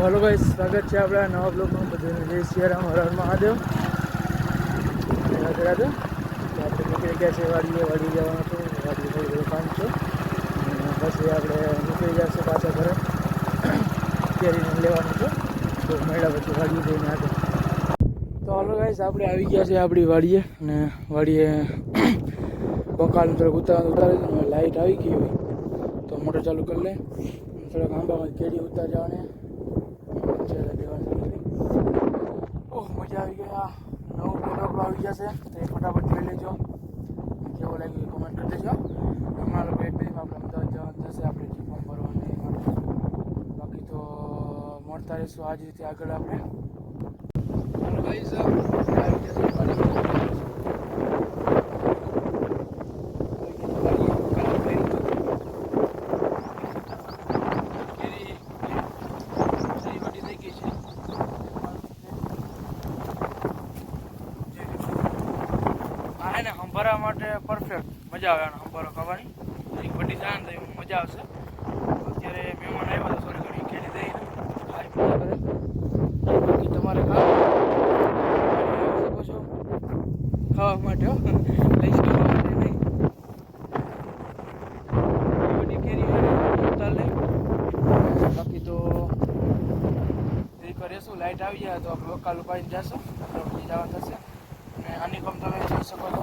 Hello ભાઈ સ્વાગત છે આપણા નવા બ્લોગમાં બધાને જય સિયારામ હર હર મહાદેવ અને રાધે રાધે તો આપણે નીકળી ગયા છે વાડીએ વાડી જવાનું હતું વાડીએ થોડું બધું કામ છે અને પછી આપણે નીકળી જશે પાછા ઘરે કેરીને લેવાનું છે તો મળ્યા પછી વાડીએ જઈને આગળ તો હલો ગાઈસ આપણે આવી ગયા છે આપણી વાડીએ અને વાડીએ બકાલ થોડુંક ઉતાર ઉતારી દીધું અને લાઇટ આવી ગઈ હોય તો મોટર ચાલુ કરી લે થોડાક આંબામાં કેરી ઉતાર જવાની છે ઓહ, મજા આવી ગઈ આ નવું પ્રોડક્ટ આવી જશે. તો એ ફટાફટ જોઈ લેજો. કેવો લાગ્યું કોમેન્ટ કરી દેજો. હમણાં લોકો એક બે આપણે અમદાવાદ જવાનું થશે. આપણે જે ફોર્મ ભરવાનું એ માટે. બાકી તો મળતા રહીશું આ જ રીતે આગળ આપણે હાલો guys, આવી જશે વાડી. કેરી કેરી વાડી થઈ ગઈ છે આ હે માટે પરફેક્ટ મજા આવે આનો હંભારો ખાવાની. વડી તો એમાં મજા આવશે. અત્યારે મહેમાન આવ્યા તો થોડી ઘણી કેરી દઈ ખાઈ પીવા કરે. બાકી તમારે ખાવા? શકો ખાવા માટે લઈ જવા માટે નહીં. બધી કેરી હોય ને ઉતાર લે. બાકી તો એક રહેશું લાઇટ આવી જાય તો આપણે વકાલ ઉપાડીને જશું આપણે પછી જવાનું થશે અને આની કમ તમે જોઈ શકો છો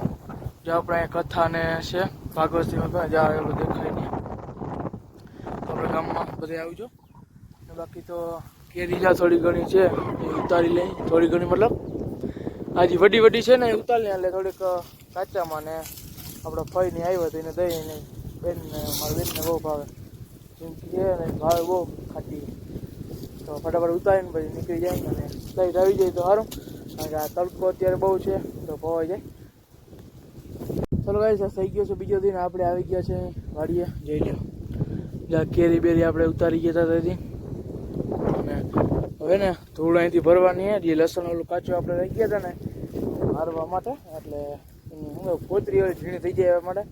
જે આપણે અહીંયા કથા ને છે ભાગવતજીમાં પણ જ્યાં આવેલું દેખાય નહીં. આપણે ગામમાં બધે આવજો ને બાકી તો કેરી જ્યાં થોડી ઘણી છે, એ ઉતારી લઈ. થોડી ઘણી મતલબ આજે વડી વડી છે ને, એ ઉતારી એટલે થોડીક કાચામાં ને આપણો ફઈને આવ્યો તો એને દઈને બેનને મારા બેનને બહુ ભાવે. જિંદગી ને ભાવે બહુ ખાટી. તો ફટાફટ ઉતારીને પછી નીકળી જાય અને લાઈટ આવી જાય તો સારું. કારણ કે આ તડકો અત્યારે બહુ છે, તો ભવાઈ જાય. ચલો ગાઈસ થઈ ગયો છે બીજો દિન. આપણે આવી ગયા છે વાડીએ. જઈ લો જ્યાં કેરી બેરી આપણે ઉતારી ગયા હતા તેથી અને હવે ને ધૂળ અહીંથી ભરવાની જે લસણ ઓલું કાચું આપણે રહી ગયા હતા ને, મારવા માટે. એટલે એની શું કોતરી વાળી ઝીણી થઈ જાય એવા માટે.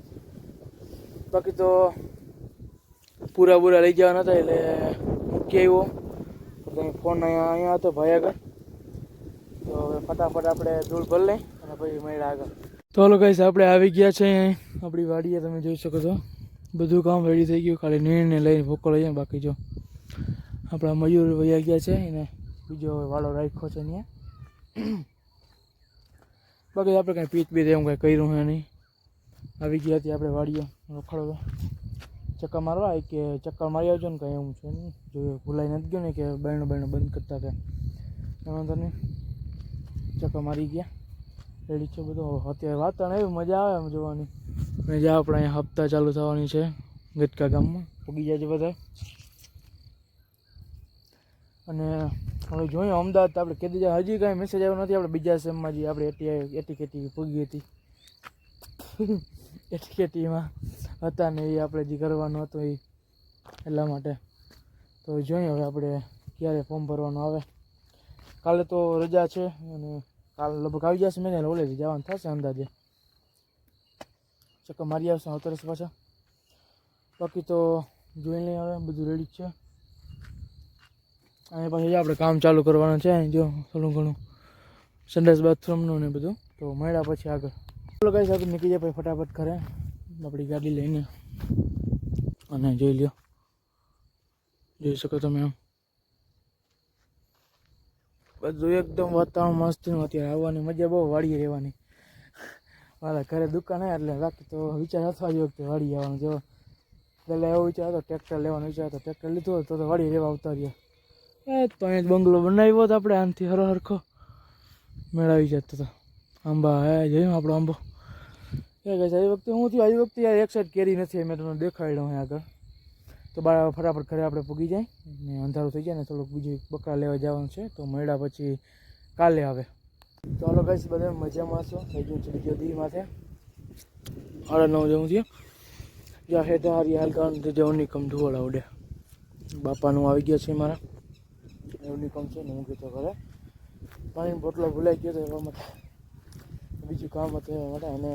બાકી તો પૂરા પૂરા લઈ જવાના હતા, એટલે મૂકી આવ્યો. ફોન અહીંયા અહીંયા હતો ભાઈ આગળ. તો હવે ફટાફટ આપણે ધૂળ ભરી લઈ પછી મળ્યા આગળ. તો હલો ગાઈસ આપણે આવી ગયા છે આપણી વાડીએ તમે જોઈ શકો છો. બધું કામ રેડી થઈ ગયું. ખાલી નીણને લઈને ભૂકો લઈએ, બાકી જો. આપણા મયુર વયા ગયા છે, એને બીજો વાળો રાખ્યો છે ત્યાં બાકી આપણે કાંઈ પીત બીત એવું કાંઈ કર્યું હે નહીં. આવી ગયા હતી આપણે વાડીએ. રોખાડો ચક્કર મારવા કે ચક્કર મારી આવજો ને કાંઈ એવું છે નહીં. જો ભૂલાઈ નથી ગયો ને કે બહેનો બહેનો બંધ કરતા કે વાંધો નહીં. ચક્કર મારી ગયા. રેડી છે બધું. અત્યારે વાતાવરણ એવી મજા આવે એમ જોવાની. અને જ્યાં આપણે અહીંયા હપ્તા ચાલુ થવાની છે ગટકા ગામમાં. પૂગી જાય છે બધા અને હવે જોઈએ અમદાવાદ આપણે કીધી જાય, હજી કાંઈ મેસેજ આવ્યો નથી. આપણે બીજા સેમમાં જે આપણે એટી એટી કેટી પૂગી હતી. એટી કેટીમાં હતા ને એ આપણે જે કરવાનું હતું એ એટલા માટે. તો જોઈએ હવે આપણે ક્યારે ફોર્મ ભરવાનું આવે. કાલે તો રજા છે અને કાલ લગભગ આવી જશે મેં ઓલેથી જવાનું થશે અંદાજે. ચક્કર મારી આવશે અવતરસ પાછા. બાકી તો જોઈ લઈએ હવે, બધું રેડી છે. અને પછી આપણે કામ ચાલુ કરવાનું છે, અહીં જો થોડું ઘણું સંડાસ બાથરૂમનું ને બધું, તો મળ્યા પછી આગળ. ચાલો કાંઈ સાથે નીકળી જાય ફટાફટ ઘરે. આપણી ગાડી લઈને. અને જોઈ લ્યો. જોઈ શકો તમે આમ બધું એકદમ વાતાવરણ મસ્તીનું અત્યારે આવવાની મજા બહુ વાળી રહેવાની. મારા ઘરે દુકાન હે એટલે બાકી તો વિચાર અથવા જ વખતે વાળી આવવાનું જો પહેલાં એવો વિચાર હતો, ટ્રેક્ટર લેવાનો વિચાર હતો. ટ્રેક્ટર લીધું તો તો વાડી રહેવા આવતા રહ્યા. એ તો અહીંયા બંગલો બનાવ્યો હતો આપણે આનાથી હરો હરખો. મેળવી જતો હતો આંબા હે, જોયું આપણો આંબો? એ કહે છે, એ વખતે હું થયું આવી વખતે યાર એક સાઈડ કેરી નથી, મેં તમને દેખાડ્યો અહીં આગળ. તો ફટાફટ ઘરે આપણે પૂગી જાય ને અંધારું થઈ જાય ને થોડુંક બીજું બકરા લેવા જવાનું છે, તો મળ્યા પછી કાલે આવે. ચાલો ગાઈસ બધા મજામાં છો થઈ ગયું છે બીજો દી માથે. સાડા નવ જવું છે જ્યાં હેઠે હારી હાલ કારણ તો જવું નિકમ ધુવાડા ઉડે. બાપાનું આવી ગયા છે મારા. એવું નિકમ છે ને હું કીધું ઘરે. પાણીની બોટલો ભૂલાઈ ગયો તો એવા માટે. બીજું કામ હતું એવા માટે અને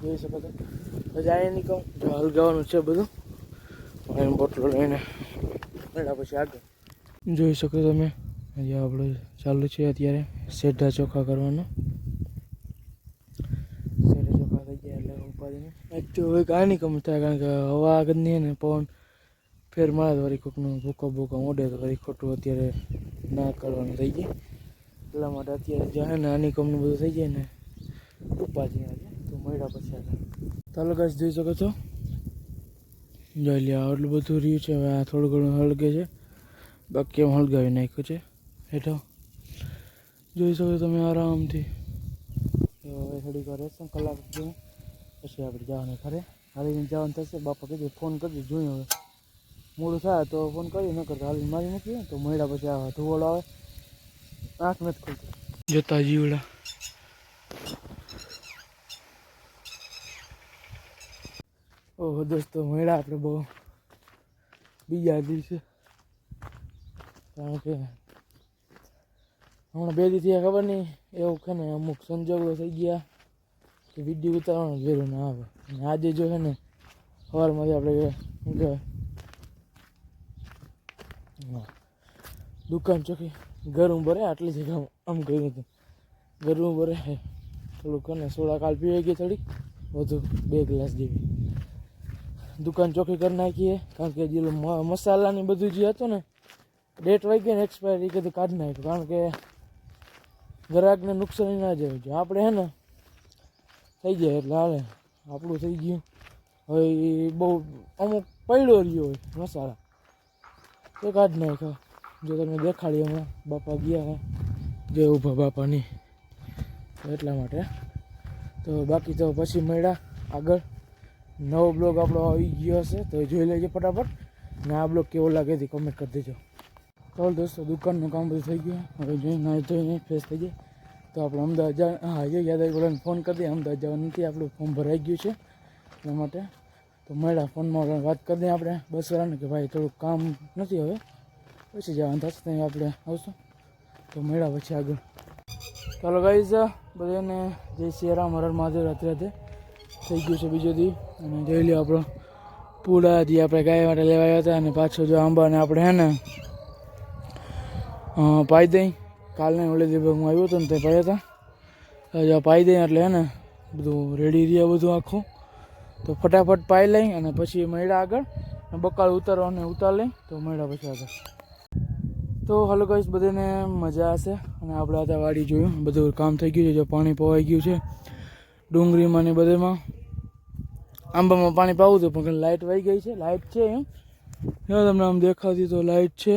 જોઈ શકો અહીંયા નિકમ જો હલગાવાનું છે બધું. પાણીની બોટલો લઈને. મળ્યા પછી આગળ. જોઈ શકો તમે. હજી આપણે ચાલુ છે અત્યારે સેઢા ચોખા કરવાનું. સેઢા ચોખા થઈ ગયા એટલે ઉપાડીને. એક તો હવે કાંઈ નહીં કમ થાય કારણ કે હવા આગળ નહીં ને, પવન ફેર મારે તો વળી કોકનું ભૂકો ભૂકો મોઢે તો વળી ખોટું અત્યારે ના કરવાનું થઈ ગયું. એટલા માટે અત્યારે જાય ને, આની કમનું બધું થઈ જાય ને ઉપાજી આજે. તો મળ્યા પછી આગળ. ચાલો જોઈ શકો છો. જોઈ લે, આટલું બધું રહ્યું છે, હવે આ થોડું ઘણું હળગે છે. બાકી એમ હળગાવી નાખ્યું છે. હેઠો જોઈ શકો તમે આરામથી. તો હવે થોડીક વાર રહેશે કલાક જેવું. પછી આપણે જવાનું ખરે હાલીને જવાનું થશે. બાપા કીધું ફોન કરજો જોયું હવે. મોડું થાય તો ફોન કરી ન કરતા હાલીને મારી મૂકીએ. તો મળ્યા પછી આ ધુવોળ આવે. આંખ નથી ખુલતી. જતા જીવડા. ઓહો દોસ્તો મળ્યા આપણે બહુ. બીજા દિવસે. કારણ કે હમણાં બે દિવસથી ખબર નહીં એવું છે ને અમુક સંજોગો થઈ ગયા કે વીડિયો ઉતારવાનું જરૂર ના આવે. અને આજે જો છે ને સવારમાંથી આપણે શું હા, દુકાન ચોકી ગરમ ભરે આટલી જગ્યા આમ કહ્યું હતું. ગરમ ભરે થોડુંક ને સોડા કાલ પીવાઈ ગઈ થોડીક વધુ બે ગ્લાસ જેવી. દુકાન ચોખ્ખી કરી નાખીએ. કારણ કે જે મસાલાની બધું જે હતું ને ડેટ વાગી ને એક્સપાયર એ કદી કાઢી નાખ્યું. કારણ કે ગ્રાહકને નુકસાન ના જવું જો આપણે હે ને, થઈ જાય એટલે હાલે. આપણું થઈ ગયું. હવે એ બહુ, અમુક પડ્યો રહ્યો હોય મસાલા. તો કાઢી નાખ્યો. જો તમે દેખાડી અમે બાપા ગયા જે ઊભા બાપાની. એટલા માટે. તો બાકી તો પછી મળ્યા આગળ. નવો બ્લોગ આપણો આવી ગયો હશે, તો જોઈ લેજો ફટાફટ. ને આ બ્લોગ કેવો લાગે તે કોમેન્ટ કરી દેજો. ચાલો દોસ્તો, દુકાનનું કામ બધું થઈ ગયું. હવે જોઈ ના જોઈને ફ્રેશ થઈ જાય તો આપણે અમદાવાદ જા, હા એ યાદ આવી ગયું ફોન કરી દઈએ અમદાવાદ જવાનું નથી, આપણું ફોર્મ ભરાઈ ગયું છે. એટલા માટે તો મળ્યા ફોનમાં વાત કરી દઈએ આપણે બસ વાળાને કે ભાઈ થોડુંક કામ નથી હવે. પછી જવાનું થશે, ત્યાં આપણે આવશું. તો મળ્યા પછી આગળ. ચાલો ગાઈઝ બધાને જય શ્રી રામ. હર હર મહાદેવ રાત્રે રાત્રે થઈ ગયું છે બીજો દી અને જોઈ લો આપણો પૂડા જે આપણે ગાય માટે લેવા આવ્યા હતા અને પાછો જો આંબાને આપણે હે ને પાઈ દઈ. કાલને ઓલે વિભાગમાં આવ્યો હતો ને તે પાયા હતા. જો પાઈ દઈ એટલે હે ને, બધું રેડી રહ્યા બધું આખું. તો ફટાફટ પાઈ લઈ અને પછી મળ્યા આગળ બકાળ ઉતારો ઉતારવાને ઉતાર લઈ. તો મળ્યા પછી આગળ. તો હલો કહીશ બધાને મજા હશે. અને આપણે હતા વાડી જોયું. બધું કામ થઈ ગયું છે, જો પાણી પવાઈ ગયું છે ડુંગળીમાં ને બધેમાં. આંબામાં પાણી પાવું હતું પણ લાઇટ વહી ગઈ છે લાઇટ છે એમ. જો તમને આમ દેખાતી તો લાઇટ છે,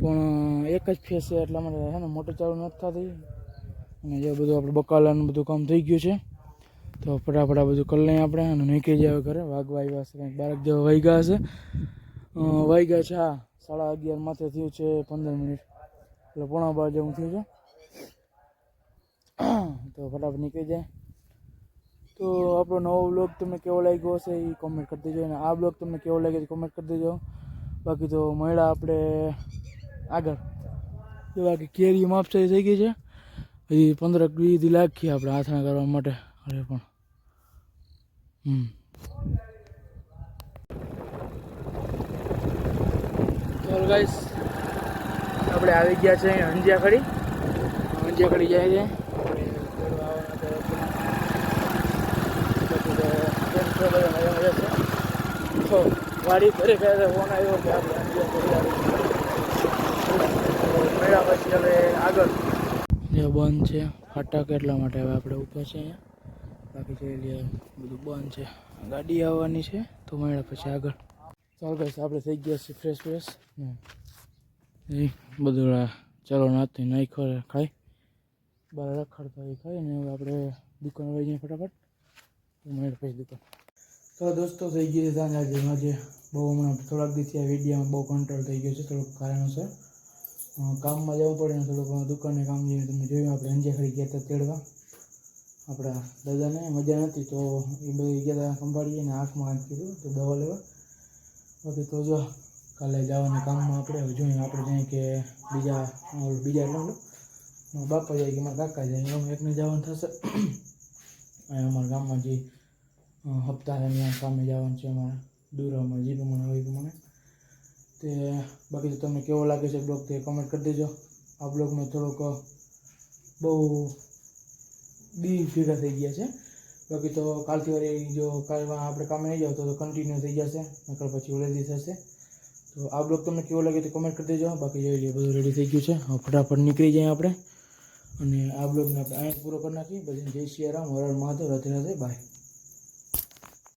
પણ એક જ ફેસ છે, એટલા માટે હે ને મોટર ચાલુ નથી થતી. અને જે બધું આપણે બકાલાનું બધું કામ થઈ ગયું છે, તો ફટાફટ આ બધું કરી લઈએ આપણે અને નીકળી જાય ઘરે. વાગવા આવ્યા હશે, કંઈક બારક જેવા વાગ્યા હશે. વહી ગયા છે, હા, સાડા અગિયાર માથે થયું છે, પંદર મિનિટ. એટલે પોણા બાર જેવું થયું છે. તો ફટાફટ નીકળી જાય તો આપણો નવો બ્લોગ તમને કેવો લાગ્યો હશે એ કોમેન્ટ કરી દેજો અને આ બ્લોગ તમને કેવો લાગે એ કોમેન્ટ કરી દેજો. બાકી તો મળ્યા આપણે આગળ. જો બાકી કેરી માપસે થઈ ગઈ છે. હજી પંદર વીસ લાગી આપણે આથણા કરવા માટે. અરે પણ. હમ. ચાલો ગાઈસ આપણે આવી ગયા છે અંજિયા ખડી અંજિયા ખડી જાય છે. તો વાડી ઘરે ગયા ફોન આવ્યો કે આપણે મળ્યા પછી હવે આગળ જે બંધ છે. ફાટક એટલા માટે હવે આપણે ઊભા છે અહીંયા. બાકી લઈએ બધું બંધ છે. ગાડી આવવાની છે, તો મળ્યા પછી આગળ. ચાલો ભાઈ આપણે થઈ ગયા છીએ ફ્રેશ ફ્રેશ એ, બધું ચાલો નાથી નાખો ખાઈ બરાબર ખડતા ખાઈ ને હવે આપણે દુકાન જઈએ ફટાફટ. મળે પછી દુકાન તો દોસ્તો, થઈ ગઈ છે આજે. આજે બહુ હમણાં થોડાક દિવસથી આ વિડીયામાં બહુ કંટ્રોલ થઈ ગયો છે, થોડુંક કારણોસર. કામમાં જવું પડે ને થોડુંક દુકાને કામ જઈને તમે જોયું, આપણે અંજે ખરી ગયા હતા તેડવા. આપણા દાદાને મજા નથી તો એ બધી ગયા હતા સંભાળીએ ને આંખમાં આંખ કીધું, તો દવા લેવા. બાકી તો જો, કાલે જવાના કામમાં આપણે જોઈએ આપણે જઈએ કે બીજા બીજા એટલે બાપા જાય કે મારા કાકા જાય, એમ એકને જવાનું થશે. અને અમારા ગામમાં જે હપ્તા અહીંયા સામે જવાનું છે અમારે દૂરમાં જે પ્રમાણે હોય પ્રમાણે તે બાકી તો તમને કેવો લાગે છે બ્લોગ તે કમેન્ટ કરી દેજો. આ બ્લોગમાં થોડોક બહુ બી ભેગા થઈ ગયા છે. બાકી તો કાલથી વળી જો કાલમાં આપણે કામે નહીં જાવ તો કન્ટિન્યુ થઈ જશે, નકર પછી ઓલરેડી થશે. તો આ બ્લોગ તમને કેવો લાગે તો કમેન્ટ કરી દેજો. બાકી જોઈ લઈએ બધું રેડી થઈ ગયું છે. ફટાફટ નીકળી જાય આપણે. અને આ બ્લોગને આપણે અહીં પૂરો કરી નાખીએ. પછી જય શ્રી રામ હર હર મહાદેવ રાધે રાધે, બાય.